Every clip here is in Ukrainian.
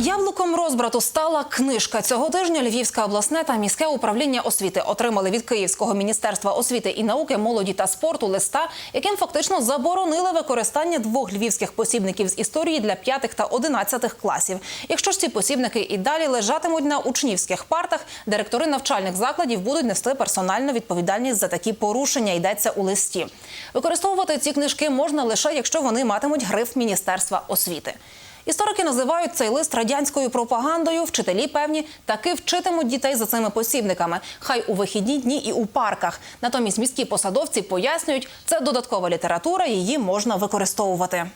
Яблуком розбрату стала книжка. Цього тижня Львівське обласне та міське управління освіти отримали від Київського міністерства освіти і науки, молоді та спорту листа, яким фактично заборонили використання двох львівських посібників з історії для п'ятих та одинадцятих класів. Якщо ж ці посібники і далі лежатимуть на учнівських партах, директори навчальних закладів будуть нести персональну відповідальність за такі порушення. Йдеться у листі. Використовувати ці книжки можна лише якщо вони матимуть гриф Міністерства освіти. Історики називають цей лист радянською пропагандою. Вчителі певні таки вчитимуть дітей за цими посібниками, хай у вихідні дні і у парках. Натомість міські посадовці пояснюють, це додаткова література, її можна використовувати.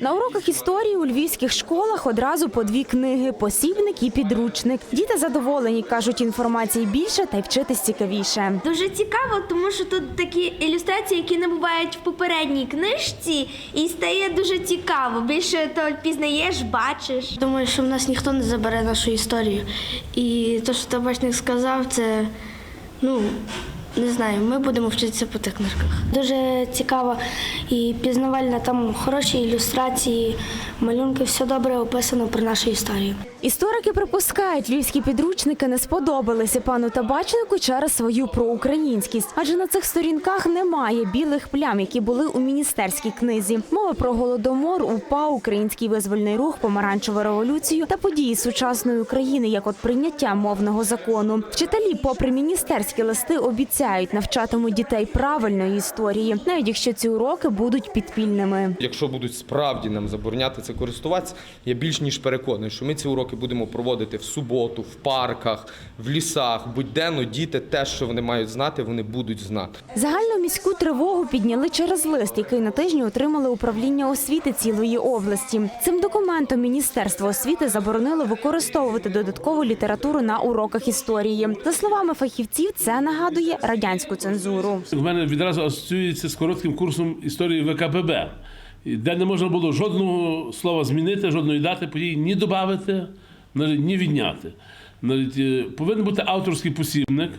На уроках історії у львівських школах одразу по дві книги посібник і підручник. Діти задоволені, кажуть, інформації більше та й вчитись цікавіше. Дуже цікаво, тому що тут такі ілюстрації, які не бувають в попередній книжці, і стає дуже цікаво. Більше то пізнаєш, бачиш. Думаю, що в нас ніхто не забере нашу історію. І те, що табачник сказав, це ну не знаю, ми будемо вчитися по тих книжках. Дуже цікаво і пізнавальна, там хороші ілюстрації, малюнки, все добре описано про нашу історію. Історики припускають, львівські підручники не сподобалися пану табачнику через свою проукраїнськість, адже на цих сторінках немає білих плям, які були у міністерській книзі. Мова про голодомор, УПА, український визвольний рух, помаранчеву революцію та події сучасної України, як от прийняття мовного закону. Вчителі, попри міністерські листи, обіцяють навчатимуть дітей правильної історії, навіть якщо ці уроки будуть підпільними. Якщо будуть справді нам забороняти це користуватися, я більш ніж переконаний, що ми ці уроки будемо проводити в суботу, в парках, в лісах. Будь-денно діти те, що вони мають знати, вони будуть знати. Загальну міську тривогу підняли через лист, який на тижні отримали управління освіти цілої області. Цим документом Міністерство освіти заборонило використовувати додаткову літературу на уроках історії. За словами фахівців, це нагадує радянську цензуру. У мене відразу асоціюється з коротким курсом історії ВКПБ, де не можна було жодного слова змінити, жодної дати подій ні додати, ні відняти. Навіть е, повинен бути авторський посібник,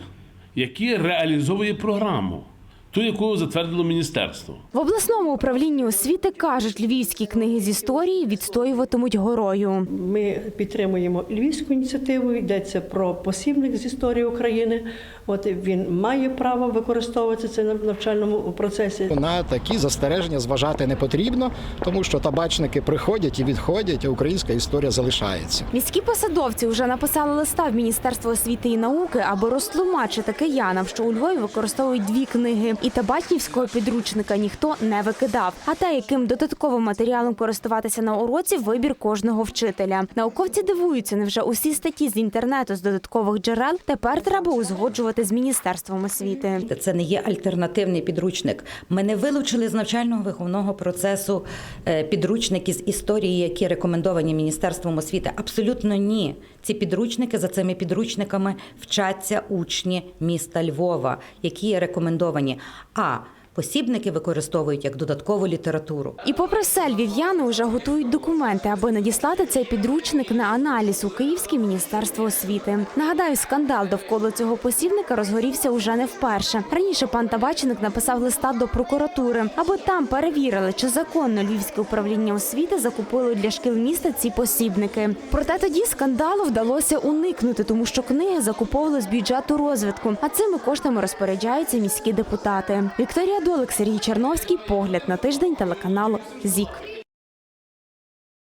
який реалізовує програму, ту, яку затвердило міністерство. В обласному управлінні освіти кажуть, львівські книги з історії відстоюватимуть горою. Ми підтримуємо львівську ініціативу. Йдеться про посібник з історії України. От він має право використовувати це в навчальному процесі. На такі застереження зважати не потрібно, тому що табачники приходять і відходять, а українська історія залишається. Міські посадовці вже написали листа в Міністерство освіти і науки, аби розтлумачити киянам, що у Львові використовують дві книги, і табачнівського підручника ніхто не викидав. А те, яким додатковим матеріалом користуватися на уроці, вибір кожного вчителя. Науковці дивуються, невже усі статті з інтернету з додаткових джерел тепер треба узгоджувати з міністерством освіти. Це не є альтернативний підручник. Ми не вилучили з навчального виховного процесу е, підручники з історії, які рекомендовані Міністерством освіти. Абсолютно ні. Ці підручники за цими підручниками вчаться учні міста Львова, які є рекомендовані. А посібники використовують як додаткову літературу. І попри все, львів'яни вже готують документи, аби надіслати цей підручник на аналіз у Київське міністерство освіти. Нагадаю, скандал довкола цього посібника розгорівся уже не вперше. Раніше пан Табачник написав листа до прокуратури, аби там перевірили, чи законно львівське управління освіти закупило для шкіл міста ці посібники. Проте тоді скандалу вдалося уникнути, тому що книги закуповували з бюджету розвитку, а цими коштами розпоряджаються міські депутати. Вікторія Долик, Сергій Черновський. Погляд на тиждень телеканалу ЗІК.